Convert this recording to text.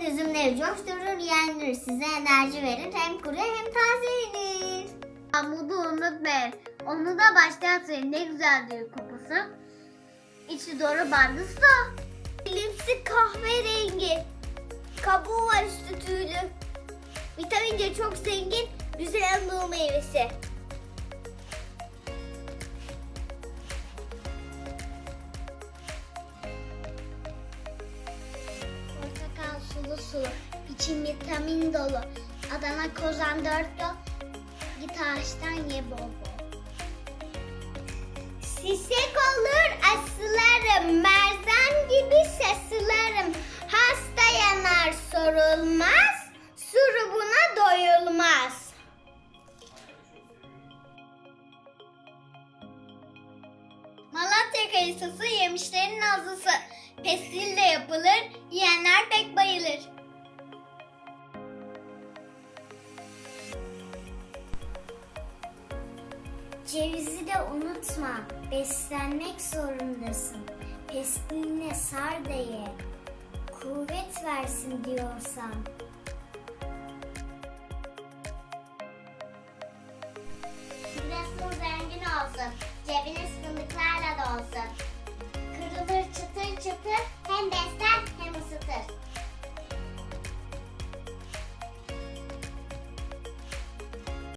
Pişmeyen üzümleri coşturur, yendirir. Size enerji verir. Hem kuru hem taze yenir. Amudu unutmayın. Onu da baştan söyleyin. Ne güzeldir kokusu. İçi doğru bandı su. Lipsi kahverengi. Kabuğu var üstü tüylü. Vitamin C çok zengin. Güzel anadolu meyvesi. Portakal sulu. İçim vitamin dolu. Adana kozan dört yol. Git ağaçtan ye bol bol. Sisek olur asılarım. Merzen gibi sasılarım. Hasta yanar sorulmaz. Suru buna doyulmaz. Malatya kayısısı yemişlerin nazlısı. Pestil de yapılır, yiyenler pek bayılır. Cevizi de unutma, beslenmek zorundasın. Pestiline sar da ye, kuvvet versin diyorsan.